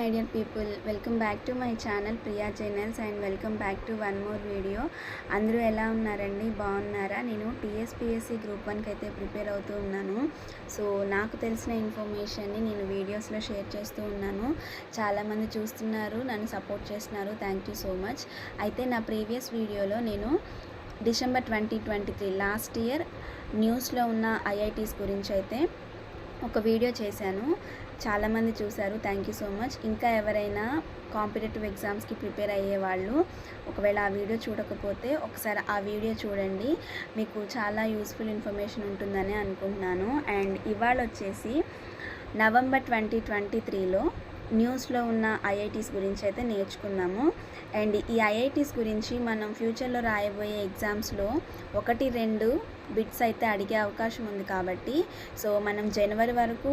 My dear people welcome back to my channel Priya channels and welcome back to one more video అందరూ ఎలా ఉన్నారండి? బాగున్నారా? నేను TSPSC group వన్కి అయితే ప్రిపేర్ అవుతూ ఉన్నాను. సో నాకు తెలిసిన ఇన్ఫర్మేషన్ని నేను వీడియోస్లో షేర్ చేస్తూ ఉన్నాను. చాలామంది చూస్తున్నారు నన్ను సపోర్ట్ చేస్తున్నారు. థ్యాంక్ యూ సో మచ్ అయితే నా ప్రీవియస్ వీడియోలో నేను December twenty twenty three last year న్యూస్లో ఉన్న ఐఐటీస్ గురించి అయితే ఒక వీడియో చేశాను. చాలామంది చూశారు. థ్యాంక్ యూ సో మచ్ ఇంకా ఎవరైనా కాంపిటేటివ్ ఎగ్జామ్స్కి ప్రిపేర్ అయ్యే వాళ్ళు ఒకవేళ ఆ వీడియో చూడకపోతే ఒకసారి ఆ వీడియో చూడండి. మీకు చాలా యూస్ఫుల్ ఇన్ఫర్మేషన్ ఉంటుందని అనుకుంటున్నాను. అండ్ ఇవాళ వచ్చేసి నవంబర్ ట్వంటీ ట్వంటీ త్రీలో న్యూస్లో ఉన్న ఐఐటీస్ గురించి అయితే నేర్చుకున్నాము అండ్ ఈ ఐఐటీస్ గురించి మనం ఫ్యూచర్లో రాయబోయే ఎగ్జామ్స్లో ఒకటి రెండు బిట్స్ అయితే అడిగే అవకాశం ఉంది కాబట్టి సో మనం జనవరి వరకు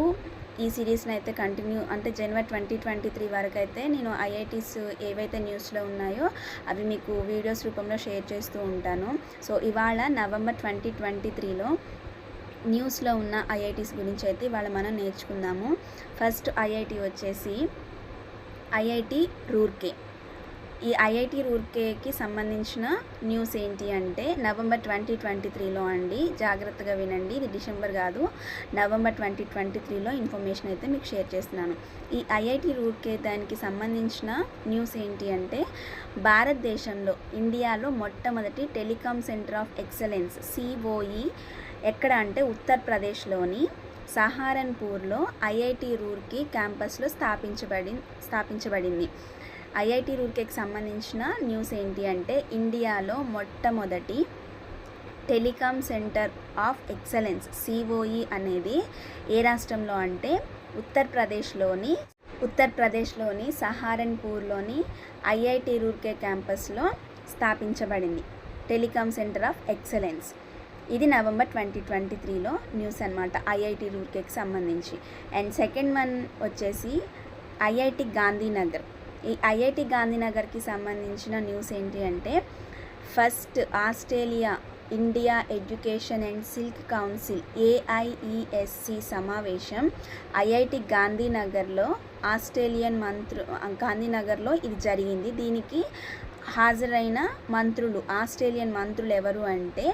ఈ సిరీస్ని అయితే కంటిన్యూ అంటే జనవరి ట్వంటీ ట్వంటీ త్రీ వరకు అయితే నేను ఐఐటీస్ ఏవైతే న్యూస్లో ఉన్నాయో అవి మీకు వీడియోస్ రూపంలో షేర్ చేస్తూ ఉంటాను. సో ఇవాళ నవంబర్ ట్వంటీ ట్వంటీ త్రీలో న్యూస్లో ఉన్న ఐఐటీస్ గురించి అయితే ఇవాళ మనం నేర్చుకుందాము. ఫస్ట్ ఐఐటి వచ్చేసి ఐఐటి రూర్కే. ఈ ఐఐటి రూర్కేకి సంబంధించిన న్యూస్ ఏంటి అంటే నవంబర్ ట్వంటీ ట్వంటీ త్రీలో అండి జాగ్రత్తగా వినండి ఇది డిసెంబర్ కాదు. నవంబర్ ట్వంటీ ట్వంటీ త్రీలో ఇన్ఫర్మేషన్ అయితే మీకు షేర్ చేస్తున్నాను. ఈ ఐఐటి రూర్కే దానికి సంబంధించిన న్యూస్ ఏంటి అంటే భారతదేశంలో ఇండియాలో మొట్టమొదటి telecom centre of excellence COE ఎక్కడ అంటే ఉత్తరప్రదేశ్లోని సహారన్పూర్లో ఐఐటి రూర్కి క్యాంపస్లో స్థాపించబడి స్థాపించబడింది. ఐఐటి రూర్కేకి సంబంధించిన న్యూస్ ఏంటి అంటే ఇండియాలో మొట్టమొదటి telecom centre of excellence COE అనేది ఏ రాష్ట్రంలో అంటే ఉత్తరప్రదేశ్లోని ఉత్తరప్రదేశ్లోని సహారన్పూర్లోని ఐఐటి రూర్కే క్యాంపస్లో స్థాపించబడింది. Telecom centre of excellence. ఇది నవంబర్ ట్వంటీ ట్వంటీ త్రీలో న్యూస్ అనమాట ఐఐటి రూర్కేకి సంబంధించి. అండ్ సెకండ్ వన్ వచ్చేసి ఐఐటి గాంధీనగర్. ఈ ఐఐటి గాంధీనగర్కి సంబంధించిన న్యూస్ ఏంటి అంటే first Australia India education and silk council AIESC సమావేశం ఐఐటి గాంధీనగర్లో ఆస్ట్రేలియన్ మంత్రు గాంధీనగర్లో ఇది జరిగింది. దీనికి హాజరైన మంత్రులు ఆస్ట్రేలియన్ మంత్రులు ఎవరు అంటే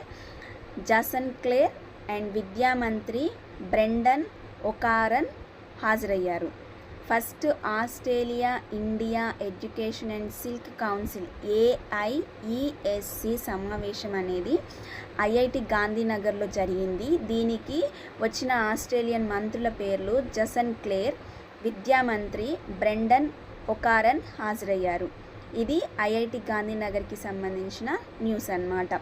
జసన్ క్లేర్ అండ్ విద్యామంత్రి బ్రెండన్ ఒకారన్ హాజరయ్యారు. First Australia India education and silk council AIESC సమావేశం అనేది ఐఐటి గాంధీనగర్లో జరిగింది. దీనికి వచ్చిన ఆస్ట్రేలియన్ మంత్రుల పేర్లు జసన్ క్లేర్ విద్యామంత్రి బ్రెండన్ ఒకారన్ హాజరయ్యారు. ఇది ఐఐటి గాంధీనగర్కి సంబంధించిన న్యూస్ అన్నమాట.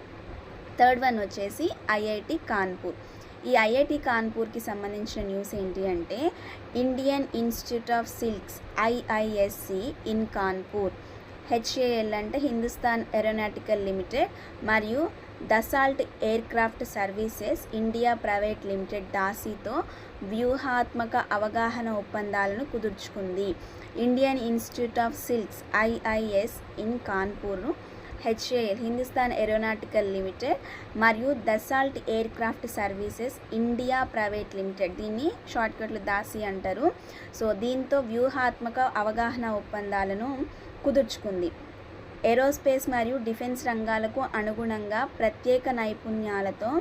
థర్డ్ వన్ వచ్చేసి ఐఐటి కాన్పూర్. ఈ ఐఐటి కాన్పూర్కి సంబంధించిన న్యూస్ ఏంటి అంటే Indian institute of skills IISC in Kanpur. HAL అంటే హిందుస్థాన్ ఏరోనాటికల్ లిమిటెడ్ మరియు Dassault aircraft services India private limited దాసీతో వ్యూహాత్మక అవగాహన ఒప్పందాలను కుదుర్చుకుంది. Indian institute of skills IIS in కాన్పూర్ను HAL Hindustan aeronautical limited మరియు Dassault aircraft services India private limited. దీన్ని షార్ట్కట్లు దాసి అంటారు. So దీంతో వ్యూహాత్మక అవగాహన ఒప్పందాలను కుదుర్చుకుంది. ఏరోస్పేస్ మరియు డిఫెన్స్ రంగాలకు అనుగుణంగా ప్రత్యేక నైపుణ్యాలతో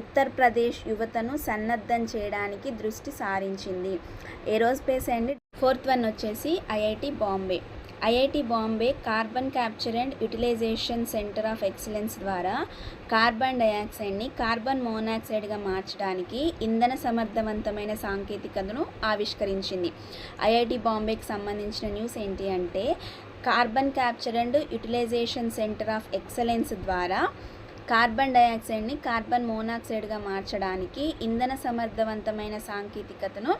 ఉత్తరప్రదేశ్ యువతను సన్నద్ధం చేయడానికి దృష్టి సారించింది. ఏరోస్పేస్ అండ్ ఫోర్త్ వన్ వచ్చేసి IIT Bombay. IIT Bombay carbon capture and utilisation centre of excellence ద్వారా కార్బన్ డయాక్సైడ్ని కార్బన్ మోనాక్సైడ్గా మార్చడానికి ఇంధన సమర్థవంతమైన సాంకేతికతను ఆవిష్కరించింది. ఐఐటి బాంబేకి సంబంధించిన న్యూస్ ఏంటి అంటే carbon capture and utilisation centre of excellence ద్వారా కార్బన్ డయాక్సైడ్ని కార్బన్ మోనాక్సైడ్గా మార్చడానికి ఇంధన సమర్థవంతమైన సాంకేతికతను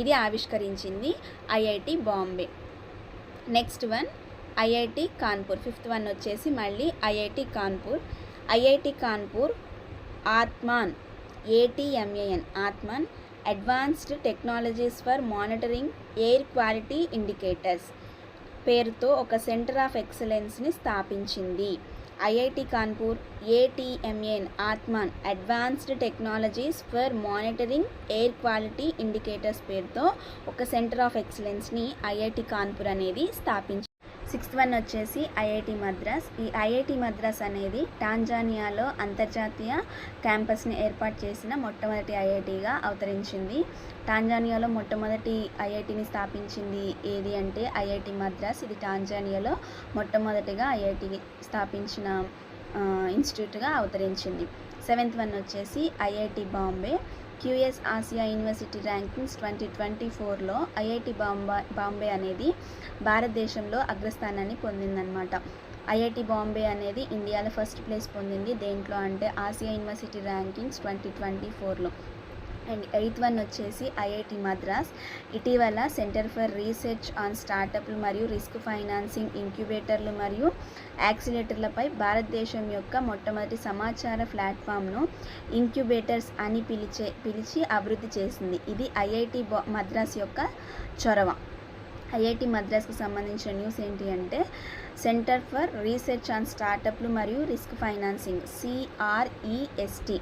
ఇది ఆవిష్కరించింది IIT Bombay. Next one IIT Kanpur. Fifth one వచ్చేసి మళ్ళీ IIT Kanpur. IIT Kanpur Aatman A T M A N Aatman advanced technologies for monitoring air quality indicators పేరుతో ఒక సెంటర్ ఆఫ్ ఎక్సలెన్స్ని స్థాపించింది. IIT Kanpur A T M A N Aatman advanced technologies for monitoring air quality indicators పేరుతో ఒక centre of ఎక్సలెన్స్ని IIT Kanpur అనేది స్థాపించింది. Sixth one వచ్చేసి ఐఐటి మద్రాస్. ఈ ఐఐటి మద్రాస్ అనేది టాంజానియాలో అంతర్జాతీయ క్యాంపస్ని ఏర్పాటు చేసిన మొట్టమొదటి ఐఐటిగా అవతరించింది. టాంజానియాలో మొట్టమొదటి ఐఐటిని స్థాపించింది ఏది అంటే ఐఐటి మద్రాస్. ఇది టాంజానియాలో మొట్టమొదటిగా ఐఐటి స్థాపించిన ఇన్స్టిట్యూట్గా అవతరించింది. సెవెంత్ వన్ వచ్చేసి IIT Bombay. QS Asia university rankings twenty twenty ఫోర్లో ఐఐటి బాంబే బాంబే అనేది భారతదేశంలో అగ్రస్థానాన్ని పొందిందనమాట ఐఐటి బాంబే అనేది ఇండియాలో ఫస్ట్ ప్లేస్ పొందింది. దేంట్లో అంటే Asia university rankings twenty twenty ఫోర్లో. అండ్ ఎయిత్ వన్ వచ్చేసి ఐఐటి మద్రాస్. ఇటీవల సెంటర్ ఫర్ రీసెర్చ్ ఆన్ స్టార్టప్లు మరియు రిస్క్ ఫైనాన్సింగ్ ఇంక్యుబేటర్లు మరియు యాక్సిలేటర్లపై భారతదేశం యొక్క మొట్టమొదటి సమాచార ప్లాట్ఫామ్ను ఇంక్యుబేటర్స్ అని పిలిచే పిలిచి అభివృద్ధి చేసింది. ఇది ఐఐటి మద్రాస్ యొక్క చొరవ. ఐఐటి మద్రాస్కు సంబంధించిన న్యూస్ ఏంటి అంటే సెంటర్ ఫర్ రీసెర్చ్ ఆన్ స్టార్టప్లు మరియు రిస్క్ ఫైనాన్సింగ్ సిఆర్ఈఎస్టీ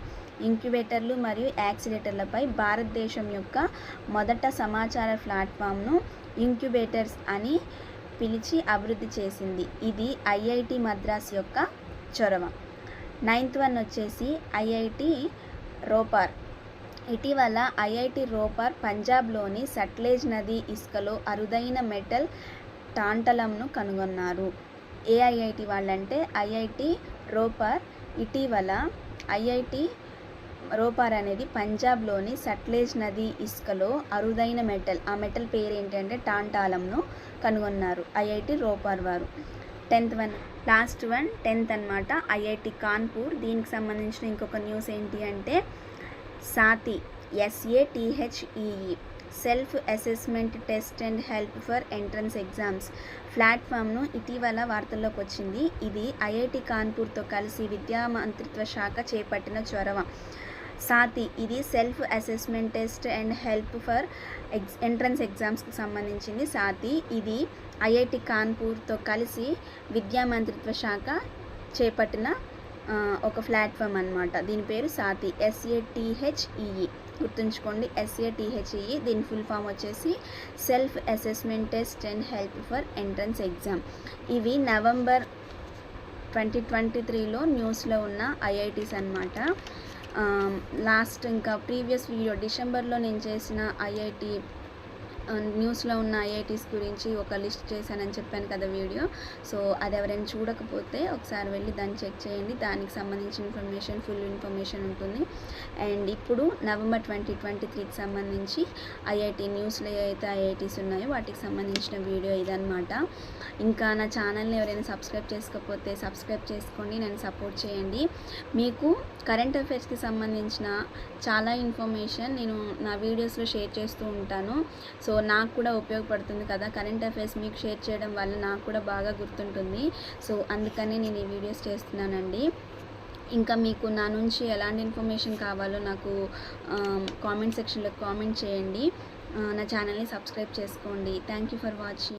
ఇంక్యుబేటర్లు మరియు యాక్సిలేటర్లపై భారతదేశం యొక్క మొదట సమాచార ప్లాట్ఫామ్ను ఇంక్యుబేటర్స్ అని పిలిచి అభివృద్ధి చేసింది. ఇది ఐఐటి మద్రాస్ యొక్క చొరవ. నైన్త్ వన్ వచ్చేసి ఐఐటి రోపార్. ఇటీవల ఐఐటి రోపార్ పంజాబ్లోని సట్లేజ్ నది ఇసుకలో అరుదైన మెటల్ టాంటలంను కనుగొన్నారు. ఏఐఐటి వాళ్ళంటే ఐఐటి రోపర్ ఇటీవల ఐఐటి రోపార్ అనేది పంజాబ్లోని సట్లేజ్ నది ఇసుకలో అరుదైన మెటల్ ఆ మెటల్ పేరు ఏంటంటే టాంటాలంను కనుగొన్నారు. ఐఐటి రోపార్ వారు. Tenth one last one tenth అనమాట ఐఐటి కాన్పూర్. దీనికి సంబంధించిన ఇంకొక న్యూస్ ఏంటి అంటే Sathee S A T H E E self assessment test and help for entrance exams. ప్లాట్ఫామ్ను ఇటీవల వార్తల్లోకి వచ్చింది ఇది ఐఐటి కాన్పూర్తో కలిసి విద్యా మంత్రిత్వ శాఖ చేపట్టిన చొరవ. సాతి ఇది self assessment test and help for ex entrance ఎగ్జామ్స్కి సంబంధించింది సాతి. ఇది ఐఐటి కాన్పూర్తో కలిసి విద్యా మంత్రిత్వ శాఖ చేపట్టిన ఒక ప్లాట్ఫామ్ అనమాట దీని పేరు సాతి. S A T H E E గుర్తుంచుకోండి S A T H E E దీని ఫుల్ ఫామ్ వచ్చేసి self assessment test and help for entrance exam ఇవి నవంబర్ ట్వంటీ ట్వంటీ త్రీలో న్యూస్లో ఉన్న ఐఐటీస్ అనమాట లాస్ట్ ఇంకా ప్రీవియస్ వీడియో డిసెంబర్లో నేను చేసిన ఐఐటి న్యూస్లో ఉన్న ఐఐటీస్ గురించి ఒక లిస్ట్ చేశానని చెప్పాను కదా వీడియో. సో అది ఎవరైనా చూడకపోతే ఒకసారి వెళ్ళి దాన్ని చెక్ చేయండి. దానికి సంబంధించిన ఇన్ఫర్మేషన్ ఫుల్ ఇన్ఫర్మేషన్ ఉంటుంది. అండ్ ఇప్పుడు నవంబర్ ట్వంటీ ట్వంటీ త్రీకి సంబంధించి ఐఐటి న్యూస్లో ఏవైతే ఐఐటీస్ ఉన్నాయో వాటికి సంబంధించిన వీడియో ఇదనమాట ఇంకా నా ఛానల్ని ఎవరైనా సబ్స్క్రైబ్ చేసుకోకపోతే సబ్స్క్రైబ్ చేసుకోండి. నన్ను సపోర్ట్ చేయండి. మీకు కరెంట్ అఫైర్స్కి సంబంధించిన చాలా ఇన్ఫర్మేషన్ నేను నా వీడియోస్లో షేర్ చేస్తూ ఉంటాను. సో నాకు కూడా ఉపయోగపడుతుంది కదా. కరెంట్ అఫైర్స్ మీకు షేర్ చేయడం వల్ల నాకు కూడా బాగా గుర్తుంటుంది. సో అందుకనే నేను ఈ వీడియోస్ చేస్తున్నానండి. ఇంకా మీకు నా నుంచి ఎలాంటి ఇన్ఫర్మేషన్ కావాలో నాకు కామెంట్ సెక్షన్లో కామెంట్ చేయండి. నా ఛానల్ని సబ్స్క్రైబ్ చేసుకోండి. Thank you for watching